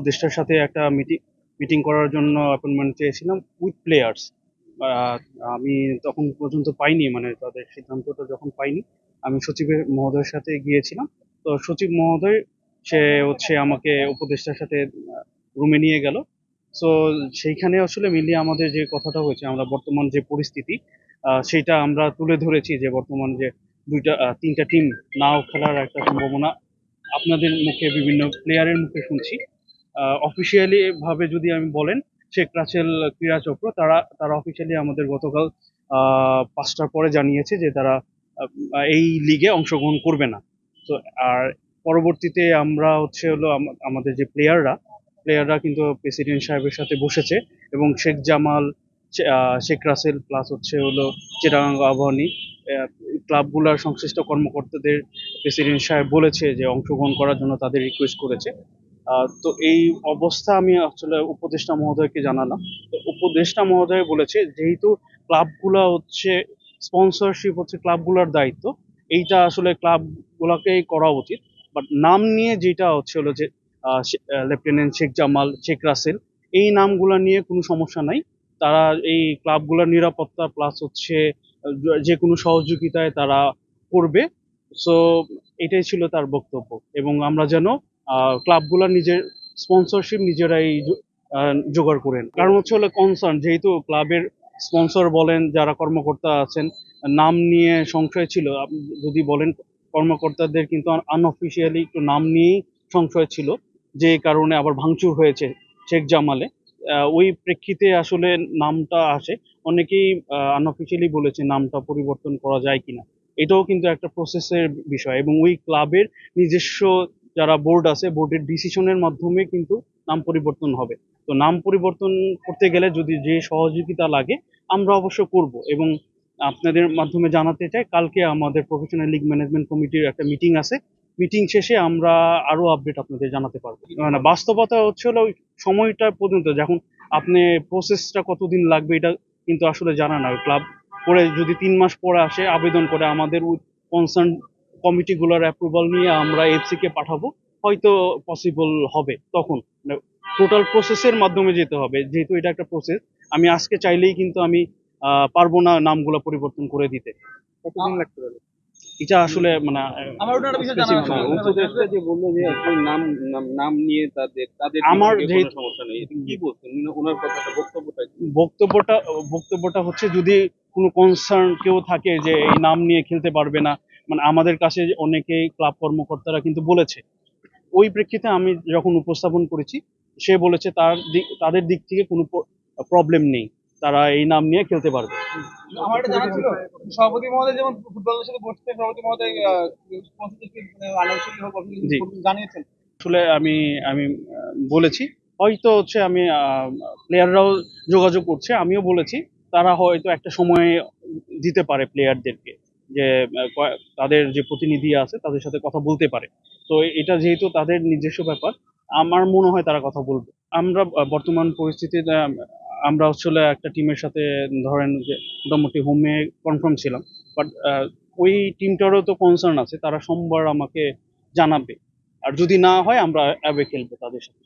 উপদেষ্টার সাথে একটা মিটিং মিটিং করার জন্য অ্যাপয়েন্টমেন্ট চেয়েছিলাম উইথ প্লেয়ার্স আমি তখন পর্যন্ত পাইনি মানে তাদের সিদ্ধান্তটা যখন পাইনি, আমি সচিবের মহোদয়ের সাথে গিয়েছিলাম। তো সচিব মহোদয়, সে হচ্ছে আমাকে উপদেষ্টার সাথে রুমে নিয়ে গেল। সো সেইখানে আসলে মিলিয়ে আমাদের যে কথাটা হয়েছে, আমরা বর্তমান যে পরিস্থিতি সেইটা আমরা তুলে ধরেছি যে বর্তমান যে দুইটা তিনটা টিম নাও খেলার একটা সম্ভাবনা আপনাদের মুখে, বিভিন্ন প্লেয়ারের মুখে শুনছি। অফিসিয়ালি ভাবে যদি আমি বলেন, শেখ রাসেল ক্রীড়া চক্র, তারা তারা অফিসিয়ালি আমাদের গতকাল পাঁচটার পরে জানিয়েছে যে তারা এই লিগে অংশগ্রহণ করবে না। তো আর পরবর্তীতে আমরা হচ্ছে হলো আম- আমাদের যে প্লেয়াররা প্লেয়াররা কিন্তু প্রেসিডেন্ট সাহেবের সাথে বসেছে এবং শেখ জামাল শেখ রাসেল প্লাস হচ্ছে হলো চিটাগাং আবাহনী ক্লাবগুলোর সংশ্লিষ্ট কর্মকর্তাদের প্রেসিডেন্ট সাহেব বলেছে যে অংশগ্রহণ করার জন্য তাদের রিকোয়েস্ট করেছে। তো এই অবস্থা আমি আসলে উপদেষ্টা মহোদয়কে জানালাম। তো উপদেষ্টা মহোদয় বলেছে, যেহেতু ক্লাবগুলো হচ্ছে স্পন্সরশিপ হচ্ছে ক্লাবগুলোর দায়িত্ব, এইটা আসলে ক্লাবগুলোকেই করা উচিত। বাট নাম নিয়ে যেটা হচ্ছে হলো যে লেফটেন্যান্ট শেখ জামাল, শেখ রাসেল, এই নামগুলো নিয়ে কোনো সমস্যা নাই। তারা এই ক্লাবগুলোর নিরাপত্তা প্লাস হচ্ছে, যে কোনো সহযোগিতায় তারা করবে। সো এটাই ছিল তার বক্তব্য। এবং আমরা যেন ক্লাবগুলো নিজের স্পন্সরশিপ নিজেরাই জোগাড় করেন। কারণ হচ্ছে হলো কনসার্ন যেহেতু ক্লাবের স্পন্সর বলেন, যারা কর্মকর্তা আছেন, নাম নিয়ে সংশয় ছিল। যদি বলেন কর্মকর্তাদের কিন্তু আনঅফিসিয়ালি একটু নাম নিয়েই সংশয় ছিল, যে কারণে আবার ভাঙচুর হয়েছে শেখ জামালে। ওই প্রেক্ষিতে আসলে নামটা আসে। অনেকেই আনঅফিসিয়ালি বলেছে নামটা পরিবর্তন করা যায় কিনা। এটাও কিন্তু একটা প্রসেসের বিষয় এবং ওই ক্লাবের নিজস্ব যারা বোর্ড আছে বোর্ডের ডিসিশনের মাধ্যমে কিন্তু নাম পরিবর্তন হবে। তো নাম পরিবর্তন করতে গেলে যদি যে সহযোগিতা লাগে, আমরা অবশ্য করব এবং আপনাদের মাধ্যমে জানাতে চাই, কালকে আমাদের প্রফেশনাল লিগ ম্যানেজমেন্ট কমিটির একটা মিটিং আছে। মিটিং শেষে আমরা আরও আপডেট আপনাদের জানাতে পারব। মানে বাস্তবতা হচ্ছে হলো সময়টা পর্যন্ত, যখন আপনি প্রসেসটা কতদিন লাগবে এটা কিন্তু আসলে জানা না। ক্লাব করে যদি তিন মাস পরে আসে, আবেদন করে, আমাদের কনসার্ন কমিটিগুলোর অ্যাপ্রুভাল নিয়ে আমরা এফসি কে পাঠাবো। হয়তো পসিবল হবে তখন। টোটাল প্রসেসের মাধ্যমে যেতে হবে। যেহেতু এটা একটা প্রসেস আমি আজকে চাইলেই কিন্তু আমি পারব না নামগুলো পরিবর্তন করে দিতে। কতদিন লাগতে পারে? এটা আসলে মানে আমার ওটা বিষয় জানার specific আছে। না। উপদেষ্টা যে বলল যে আপনি নাম নাম- নাম নিয়ে তাদের তাদের আমার দিক থেকে যেহেতু- কোনো সমস্যা নেই। কি বলছেন? ওনার কথাটা বক্তব্যটা বক্তব্যটা বক্তব্যটা হচ্ছে যদি কোনো কনসার্ন কেউ থাকে যে এই নাম নিয়ে খেলতে পারবে না মানে আমাদের কাছে অনেকেই ক্লাব কর্মকর্তারা কিন্তু বলেছে। ওই প্রেক্ষিতে আমি যখন উপস্থাপন করেছি সে বলেছে তার দিক তাদের দিক থেকে কোনো প্রবলেম নেই। তারা এই নাম নিয়ে খেলতে পারবে। আমার এটা জানা ছিল সভাপতি মহোদয় যেমন ফুটবলের সাথে বসতে সভাপতি মহোদয় স্পন্সরশিপ আনুষ্ঠানিক হোক জি। জানিয়েছেন। আসলে আমি আমি বলেছি হয়তো হচ্ছে আমি প্লেয়াররাও যোগাযোগ করছে আমিও বলেছি তারা হয়তো একটা সময় দিতে পারে প্লেয়ারদেরকে যে তাদের যে প্রতিনিধি আছে তাদের সাথে কথা বলতে পারে। তো এটা যেহেতু তাদের নিজস্ব ব্যাপার, আমার মনে হয় তারা কথা বলবে। আমরা বর্তমান পরিস্থিতিতে আমরা আসলে একটা টিমের সাথে, ধরেন যে, মোটামুটি হোমে কনফার্ম ছিলাম। বাট ওই টিমটারও তো কনসার্ন আছে, তারা সোমবার আমাকে জানাবে। আর যদি না হয়, আমরা অ্যাবে খেলব তাদের সাথে।